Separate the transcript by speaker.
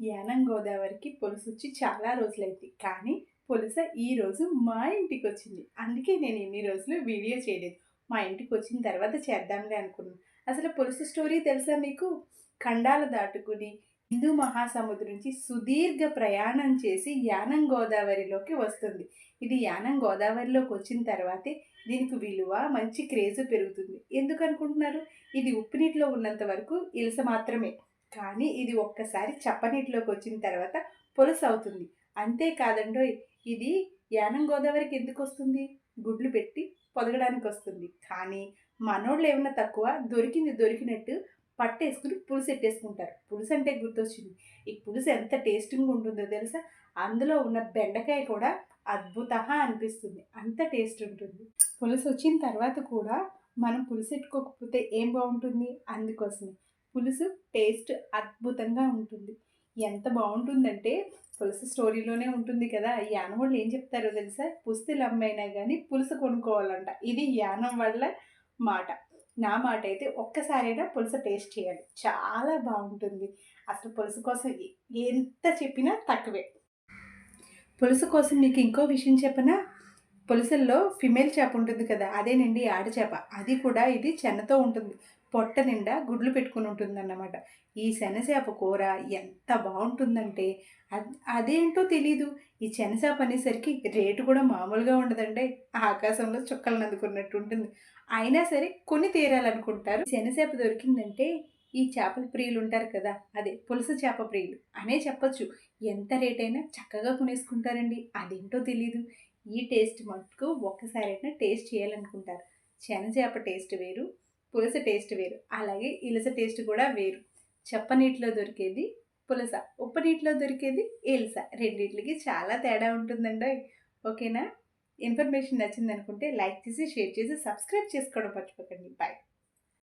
Speaker 1: యానం గోదావరికి పులుసు వచ్చి చాలా రోజులైంది. కానీ పులుస ఈ రోజు మా ఇంటికి వచ్చింది అందుకే నేను ఇన్ని రోజులు వీడియో చేయలేదు. మా ఇంటికి వచ్చిన తర్వాత చేద్దాంలే అనుకున్నాను. అసలు పులుసు స్టోరీ తెలుసా మీకు? ఖండాలు దాటుకుని హిందూ మహాసముద్రం నుంచి సుదీర్ఘ ప్రయాణం చేసి యానం గోదావరిలోకి వస్తుంది. ఇది యానం గోదావరిలోకి వచ్చిన తర్వాతే దీనికి విలువ మంచి క్రేజ్ పెరుగుతుంది. ఎందుకనుకుంటున్నారు ఇది ఉప్పు నీటిలో ఉన్నంత వరకు ఇలస మాత్రమే. కానీ ఇది ఒక్కసారి చప్పనీటిలోకి వచ్చిన తర్వాత పులుసు అవుతుంది అంతేకాదండోయ్ ఇది యానం గోదావరికి ఎందుకు వస్తుంది గుడ్లు పెట్టి పొదగడానికి వస్తుంది కానీ మనోళ్ళు ఏమన్నా తక్కువ దొరికింది దొరికినట్టు పట్టేసుకుని పులుసు ఎట్టేసుకుంటారు పులుసు అంటే గుర్తొచ్చింది. ఈ పులుసు ఎంత టేస్టింగ్ ఉంటుందో తెలుసా? అందులో ఉన్న బెండకాయ కూడా అద్భుత అనిపిస్తుంది. అంత టేస్ట్ ఉంటుంది పులుసు వచ్చిన తర్వాత కూడా మనం పులుసు పెట్టుకోకపోతే ఏం బాగుంటుంది అందుకోసమే. పులుసు టేస్ట్ అద్భుతంగా ఉంటుంది. ఎంత బాగుంటుందంటే పులుసు స్టోరీలోనే ఉంటుంది కదా యానం వాళ్ళు ఏం చెప్తారో తెలుసా? పుస్తులు అమ్మైనా కానీ పులుసు కొనుక్కోవాలంట. ఇది యానం వల్ల మాట. నా మాట అయితే ఒక్కసారైనా పులుసు టేస్ట్ చేయాలి. చాలా బాగుంటుంది. అసలు పులుసు కోసం ఎంత చెప్పినా తక్కువే. పులుసు కోసం మీకు ఇంకో విషయం చెప్పనా? పులసల్లో ఫిమేల్ చేప ఉంటుంది కదా అదేనండి ఆడ చేప. అది కూడా ఇది చెన్నతో ఉంటుంది. పొట్ట నిండా గుడ్లు పెట్టుకుని ఉంటుందన్నమాట. ఈ శనసేప కూర ఎంత బాగుంటుందంటే అదేంటో తెలీదు. ఈ శనసేప అనేసరికి రేటు కూడా మామూలుగా ఉండదండి. ఆకాశంలో చుక్కలను అందుకున్నట్టు ఉంటుంది. అయినా సరే కొన్ని తీరాలనుకుంటారు. శనసేప దొరికిందంటే ఈ చేపల ప్రియులు ఉంటారు కదా అదే పులుసు చేప ప్రియులు అనే చెప్పచ్చు. ఎంత రేట్ అయినా చక్కగా కొనేసుకుంటారండి. అదేంటో తెలీదు. ఈ టేస్ట్ మటుకు ఒక్కసారైనా టేస్ట్ చేయాలనుకుంటారు. శనగచేప టేస్ట్ వేరు పులస టేస్ట్ వేరు అలాగే ఇలస టేస్ట్ కూడా వేరు. చెప్పనీటిలో దొరికేది పులస ఉప్పు నీటిలో దొరికేది ఇలస. రెండింటికి చాలా తేడా ఉంటుందండి. ఓకేనా? ఇన్ఫర్మేషన్ నచ్చింది అనుకుంటే లైక్ చేసి షేర్ చేసి సబ్స్క్రైబ్ చేసుకోవడం మర్చిపోకండి. బాయ్.